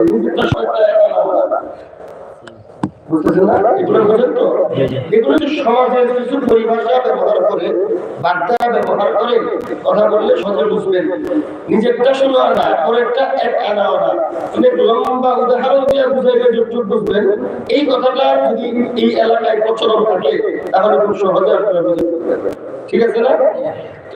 বুঝবেন লম্বা উদাহরণ দিয়ে বুঝাইলে যতটুকু বুঝবেন এই কথাটা যদি এই এলাকায় প্রচলন থাকে তাহলে খুব সহজে আপনারা বুঝতে ঠিক আছে না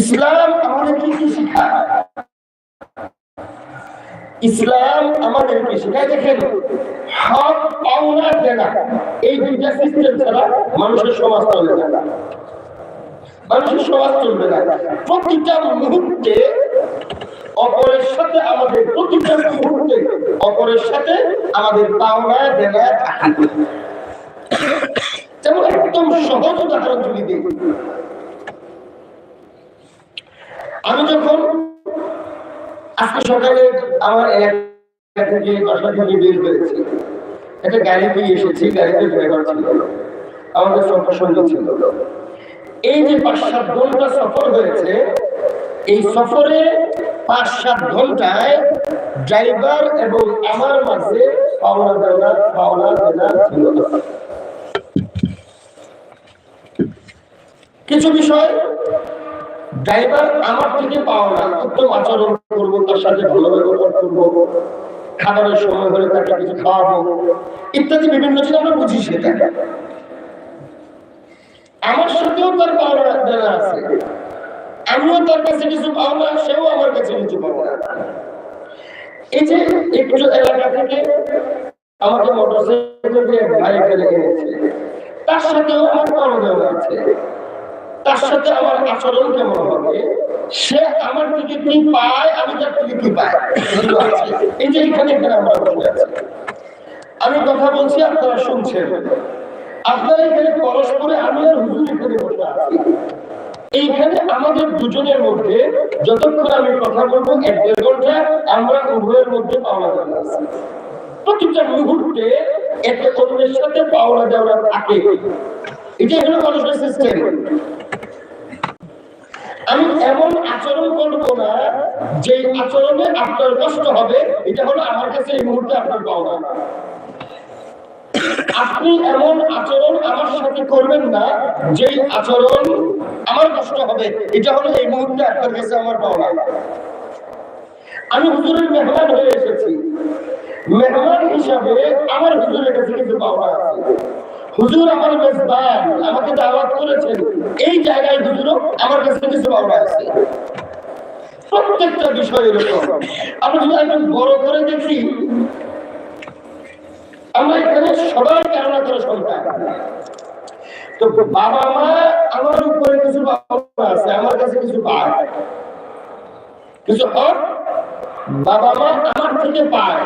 ইসলাম আমাদেরকে কি শিখায়? ইসলাম আমাদেরকে শেখায়, দেখেন, হক, পাওনা, দেনা, এই দুইটা সিস্টেম ছাড়া মানুষের সমাজ চলে না। মানুষের সমাজ চলবে না। প্রতিটা মুহূর্তে অপরের সাথে আমাদের, প্রতিটা মুহূর্তে অপরের সাথে আমাদের পাওনা, দেনা থাকে। যেমন একদম সহজ উদাহরণ যদি দিই আমি যখন আজকে সকালে আমার এলাকা থেকে বাসা থেকে বের করেছি একটা গাড়ি পেয়ে এসেছি, গাড়িতে ড্রাইভার ছিল। আমাদের সফর সঙ্গে ছিল। এই যে পাঁচ সাত ঘণ্টা সফর হয়েছে, এই সফরে পাঁচ সাত ঘন্টায় ড্রাইভার এবং আমার মাঝে পাওনা দেওয়া পাওনা দেওয়া ছিল। কিছু বিষয় ড্রাইভার আমার থেকে পাওয়া না, উত্তম আচরণ করব, তার সাথে ভালো ব্যবহার করব, খাবারের সময় হলে তাকে কিছু খাওয়াবো, ইত্যাদি বিভিন্ন জিনিস আমরা বুঝি সেটা। আমার সাথেও তার পাওনা দেনা আছে। আমিও তার কাছে কিছু পাওনা, সেও আমার কাছে কিছু পাওনা। এই যে একটু এলাকা থেকে আমাকে মোটরসাইকেল দিয়ে ভাই ফেলে এনেছে, তার সাথেও আমার পাওনা আছে। তার সাথে আমার আচরণ কেমন হবে? সে আমার থেকে কি পায়, আমি তার থেকে কি পাই? এই যে এখানে আমি কথা বলছি, আপনারা শুনছেন। আপনারা এখানে পরস্পরে, আমি আর হুজুর এখানে বসে আছি। এইখানে আমাদের দুজনের মধ্যে যতক্ষণ আমি কথা বলব, এক দেড় ঘণ্টা আমরা উভয়ের মধ্যে দেওয়া আছে প্রতিটা মুহূর্তে একে অন্যের সাথে পাওনা দেওয়া থাকে। এটা হলো মানুষের সিস্টেম এমন আচরণ করব না যে আচরণে আপনার কষ্ট হবে, এটা হলো আমার কাছে এই মুহূর্তে আপনার পাওনা। আপনি এমন আচরণ আমার সাথে করবেন না যে আচরণ আমার কষ্ট হবে, এটা হলো এই মুহূর্তে আপনার কাছে আমার পাওনা। আমি হুজুরের মেহমান হয়ে এসেছি। মেহমান হিসাবে আমার হুজুরের কাছে কিছু পাওনা আছে। হুজুর আমার মেজবান আমাকে দাওয়াত করেছেন। এই জায়গায় হুজুরও আমার কাছে কিছু পাওনা আছে। প্রত্যেকটা বিষয় এরকম। আমরা যদি একটু বড় করে দেখি, আমরা এখানে সবাই কারণা করে সন্তান। তো বাবা মা আমার উপরে কিছু পাওনা আছে, আমার কাছে কিছু পায়। কিছু হক বাবা মা আমার থেকে পায়।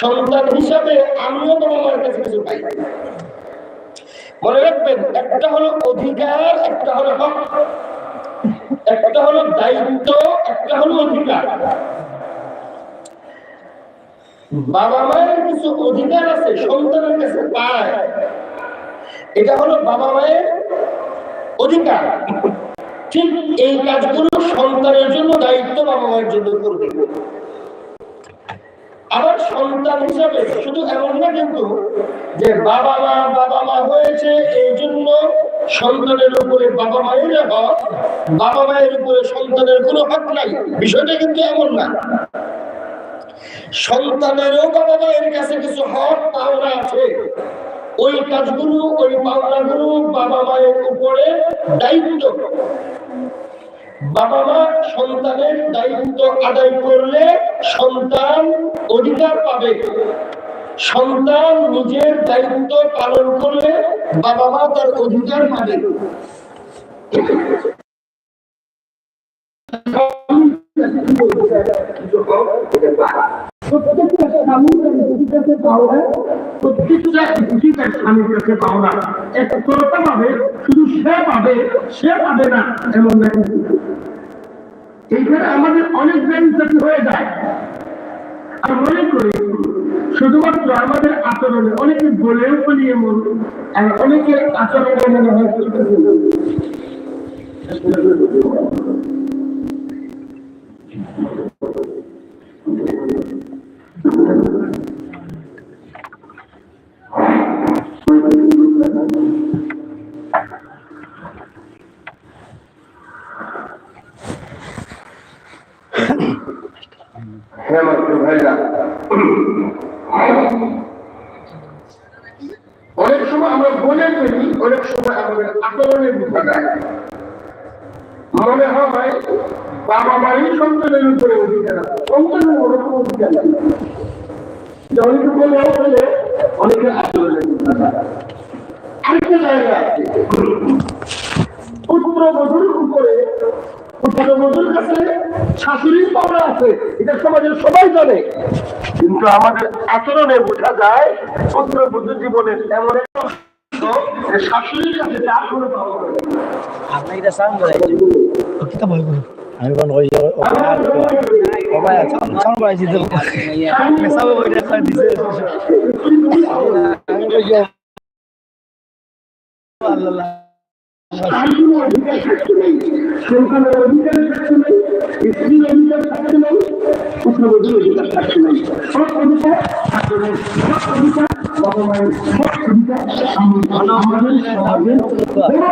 সন্তান হিসাবে আমিও বাবা মার কাছে কিছু পাই। মনে রাখবেন, একটা হলো অধিকার, একটা হলো হক, একটা হলো দায়িত্ব, একটা হলো অধিকার। বাবা মায়ের কিছু অধিকার আছে, সন্তানের কাছে পায়। এটা হলো বাবা মায়ের অধিকার। ঠিক এই কাজগুলো সন্তানের জন্য, দায়িত্ব বাবা মায়ের জন্য করবে। আবার সন্তান হিসাবে, শুধু এমন না কিন্তু যে বাবা মা বাবা মা হয়েছে, এই জন্য সন্তানের উপরে বাবা মায়ের হক বাবা মায়ের উপরে সন্তানের কোনো হক নাই। বিষয়টা কিন্তু এমন না। সন্তানেরও বাবা মায়ের কাছে কিছু হক, পাওনা আছে। ওই কাজগুলো, ওই পাওনাগুলো বাবা মায়ের উপরে দায়িত্ব। বাবা মা সন্তানের দায়িত্ব আদায় করলে সন্তান অধিকার পাবে। সন্তান নিজের দায়িত্ব পালন করলে বাবা মা তার অধিকার পাবে। প্রত্যেকটা স্বামী প্রতিটা পাওয়া প্রত্যেকটা স্বামীর কাছে পাবে শুধু সে পাবে সে পাবে না এমন এইখানে আমাদের অনেক বেনিফিট হয়ে যায় আর মনে করি শুধুমাত্র আমাদের আচরণে অনেকে বলেও বলি এমন আর অনেকে আচরণে মনে হ্যাঁ মাত্র ভাইরা অনেক সময় আমরা বলে অনেক সময় আমাদের আচরণের বোঝা মনে হয় বাবা মারই সন্তানের উপরে অধিকার আছে। সন্তানের ওরকম অধিকার আছে। এটা সমাজের সবাই জানে। কিন্তু আমাদের আচরণে বোঝা যায়, পুত্র বধুর জীবনের এমন একটা অংশ যে শাশুড়ির কাছে তার কোনো নেই। আপনাকে এটা সাউন্ড করাইছে কিতা ভয় করো। আমি কোন কই ও সাউন্ড করাইছি তো মেসাবে বইটা খাই দিছে আমি কই আল্লাহ তার অধিকার থাকতে নেই সন্তানের অধিকার থাকতে নেই। স্ত্রীর অধিকার থাকতে নেই। পুত্রবধূর অধিকার থাকতে নেই। সব অধিকার থাকতে নেই। সব অধিকার বাবা মায়ের সব অধিকার আমাদের সমাজের বড়